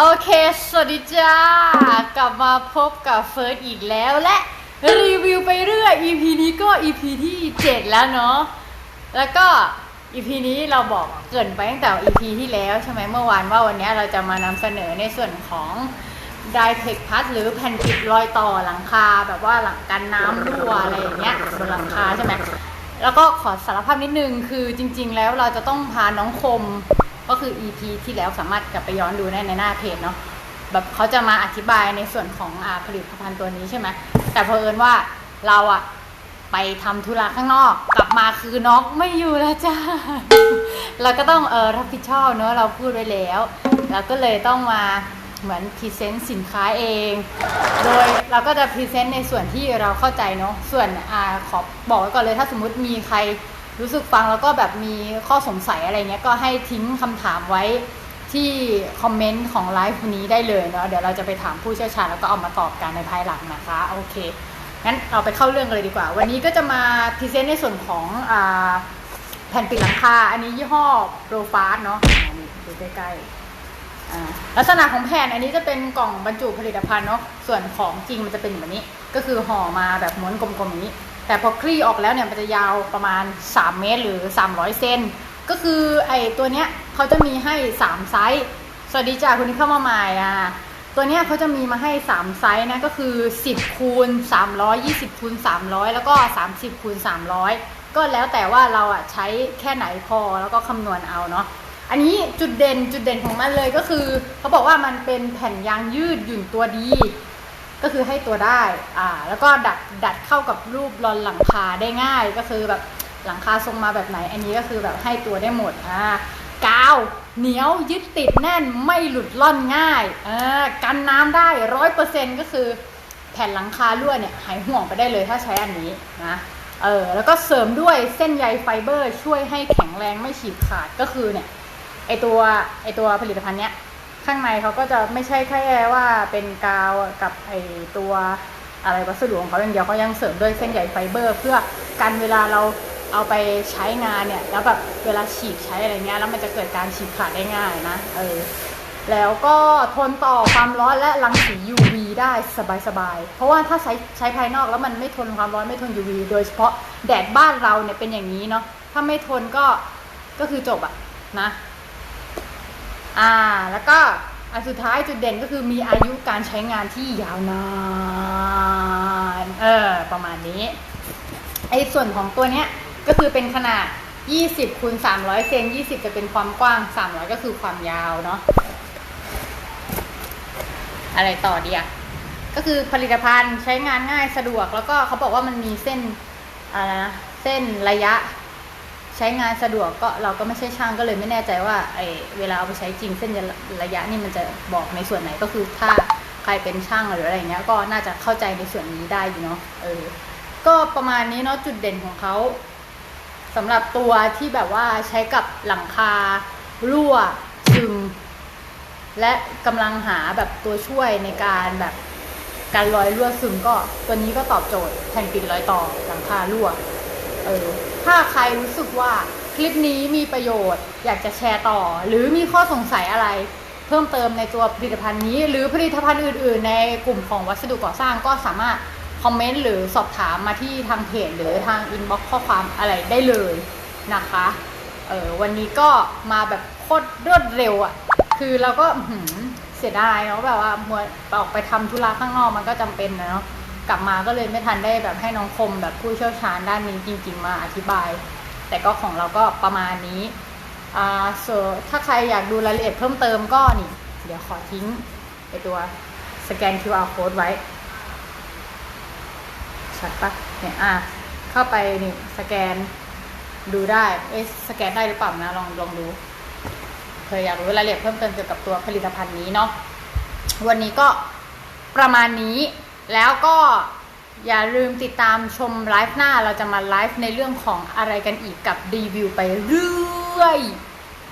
โอเค สวัสดีจ้า กลับมาพบกับเฟิร์สอีกแล้วและรีวิวไปเรื่อย EP นี้ก็ EP ที่ 7 แล้วเนาะ แล้วก็ EP นี้เราบอกเกินไปตั้งแต่ EP ที่แล้วใช่ไหมเมื่อวานว่าวันนี้เราจะมานำเสนอในส่วนของไดเทคพัดหรือแผ่นปิดรอยต่อหลังคา แบบว่าหลังกันน้ำรั่วอะไรอย่างเงี้ยบนหลังคาใช่ไหมแล้วก็ขอสารภาพนิดนึงคือจริง ๆ แล้วเราจะต้องพาน้องคม ก็คือ EP ที่แล้วสามารถกลับไปย้อนดูได้ในหน้าเพจเนาะแบบเขาจะมาอธิบายในส่วนของอผลิตภัณฑ์ตัวนี้ใช่ไหมแต่เพอเอิญว่าเราอะไปทำธุระข้างนอก กลับมาคือน้องไม่อยู่แล้วจ้าเราก็ต้องเออรับผิดชอบเนอะเราพูดไว้แล้วเราก็เลยต้องมาเหมือนพรีเซนต์สินค้าเอง โดยเราก็จะพรีเซนต์ในส่วนที่เราเข้าใจเนาะส่วนอ่าขอบอกไว้ก่อนเลยถ้าสมมติมีใคร รู้สึกฟังแล้วก็แบบมีข้อสงสัยอะไรเงี้ยก็ให้ทิ้งคำถามไว้ที่คอมเมนต์ของไลฟ์นี้ได้เลยเนาะเดี๋ยวเราจะไปถามผู้เชี่ยวชาญแล้วก็เอามาตอบกันในภายหลังนะคะโอเคงั้นเราไปเข้าเรื่องกันเลยดีกว่า วันนี้ก็จะมาพรีเซนต์ในส่วนของอแผ่นปิดหลังคา อันนี้ยี่ห้อโปรฟาสเนาะดูใกล้ๆลักษณะของแผ่นอันนี้จะเป็นกล่องบรรจุผลิตภัณฑ์เนาะส่วนของจริงมันจะเป็นแบบนี้ ก็คือห่อมาแบบม้วนกลมๆอย่างนี้ แต่พอคลี่ออกแล้วเนี่ยมันจะยาวประมาณ 3 เมตรหรือ 300 เซนก็คือไอ้ตัวเนี้ยเขาจะมีให้ 3 ไซส์ สวัสดีจ้าคุณที่เข้ามาใหม่อะตัวเนี้ยเขาจะมีมาให้ 3 ไซส์นะก็คือ 10คูณ300 20คูณ300 แล้วก็ 30คูณ300 ก็แล้วแต่ว่าเราอะใช้แค่ไหนพอแล้วก็คำนวณเอาเนาะอันนี้จุดเด่นจุดเด่นของมันเลยก็คือเขาบอกว่ามันเป็นแผ่นยางยืดหยุ่นตัวดี ก็คือให้ตัวได้อ่าแล้วก็ดัดดัดเข้ากับรูปรอนหลังคาได้ง่าย ก็คือแบบหลังคาทรงมาแบบไหน อันนี้ก็คือแบบให้ตัวได้หมดอ่ากาวเหนียวยึดติดแน่นไม่หลุดล่อนง่ายอ่ากันน้ำได้ร้อยเปอร์เซ็นก็คือแผ่นหลังคารั่วเนี่ยหายห่วงไปได้เลยถ้าใช้อันนี้นะเออแล้วก็เสริมด้วยเส้นใยไฟเบอร์ ช่วยให้แข็งแรงไม่ฉีกขาดก็คือเนี่ยไอตัวไอตัวผลิตภัณฑ์เนี้ย ข้างในเขาก็จะไม่ใช่แค่ว่าเป็นกาวกับไอตัวอะไรวัสดุของเขาอย่างเดียวเขายังเสริมด้วยเส้นใยไฟเบอร์ เพื่อกันเวลาเราเอาไปใช้งานเนี่ย แล้วแบบเวลาฉีกใช้อะไรเงี้ยแล้วมันจะเกิดการฉีกขาดได้ง่ายนะเออแล้วก็ทนต่อความร้อนและรังสี UV ได้สบายๆ เพราะว่าถ้าใช้ใช้ภายนอกแล้วมันไม่ทนความร้อนไม่ทน UV โดยเฉพาะแดดบ้านเราเนี่ยเป็นอย่างนี้เนาะถ้าไม่ทนก็ก็คือจบอะนะ อ่า แล้วก็อันสุดท้ายจุดเด่นก็คือมีอายุการใช้งานที่ยาวนาน เออ ประมาณนี้ ไอ้ส่วนของตัวเนี้ยก็คือเป็นขนาด 20คูณ300 เซน 20 จะเป็นความกว้าง 300 ก็คือความยาวเนาะ อะไรต่อดีอะก็คือผลิตภัณฑ์ใช้งานง่ายสะดวก แล้วก็เขาบอกว่ามันมีเส้นอะไรนะ เส้นระยะ ใช้งานสะดวกก็เราก็ไม่ใช่ช่างก็เลยไม่แน่ใจว่าไอเวลาเอาไปใช้จริงเส้นระยะนี่มันจะบอกในส่วนไหนก็คือถ้าใครเป็นช่างหรืออะไรเงี้ยก็น่าจะเข้าใจในส่วนนี้ได้อยู่เนาะเออก็ประมาณนี้เนาะจุดเด่นของเขาสำหรับตัวที่แบบว่าใช้กับหลังคารั่วซึมและกำลังหาแบบตัวช่วยในการแบบการรอยรั่วซึมก็ตัวนี้ก็ตอบโจทย์แผ่นปิดรอยต่อหลังคารั่ว เออถ้าใครรู้สึกว่าคลิปนี้มีประโยชน์ อยากจะแชร์ต่อ หรือมีข้อสงสัยอะไร เพิ่มเติมในตัวผลิตภัณฑ์นี้ หรือผลิตภัณฑ์อื่น ๆ ในกลุ่มของวัสดุก่อสร้างก็สามารถคอมเมนต์หรือสอบถามมาที่ทางเพจหรือทางอินบ็อกซ์ข้อความอะไรได้เลยนะคะเออวันนี้ก็มาแบบโคตรรวดเร็วอะ่ะ คือเราก็เสียดายเนาะแบบว่ามัวออกไปทำธุระข้างนอกมันก็จำเป็นนะเนาะ กลับมาก็เลยไม่ทันได้แบบให้น้องคมแบบผู้เชี่ยวชาญด้านนี้จริง ๆ มาอธิบาย แต่ก็ของเราก็ประมาณนี้อ่าส่วนถ้าใครอยากดูรายละเอียดเพิ่มเติมก็นี่ เดี๋ยวขอทิ้งไอตัวสแกน QR code ไว้ชัดปะเนี่ยอะเข้าไปนี่สแกนดูได้ เอ๊ะสแกนได้หรือเปล่านะ ลองลองดูเธออยากรู้รายละเอียดเพิ่มเติมเกี่ยวกับตัวผลิตภัณฑ์นี้เนาะวันนี้ก็ประมาณนี้ แล้วก็อย่าลืมติดตามชมไลฟ์หน้าเราจะมาไลฟ์ในเรื่องของอะไรกันอีกกับรีวิวไปเรื่อย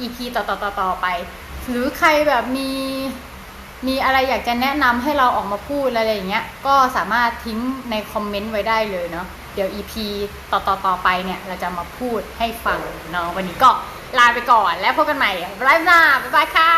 EP ต่อต่อต่อต่อไป หรือใครแบบมีมีอะไรอยากจะแนะนำให้เราออกมาพูดอะไรอย่างเงี้ย ก็สามารถทิ้งในคอมเมนต์ไว้ได้เลยเนาะ เดี๋ยว EP ต่อต่อต่อไปเนี่ย เราจะมาพูดให้ฟังเนาะ วันนี้ก็ลาไปก่อนแล้วพบกันใหม่ไลฟ์หน้า บ๊ายบายค่ะ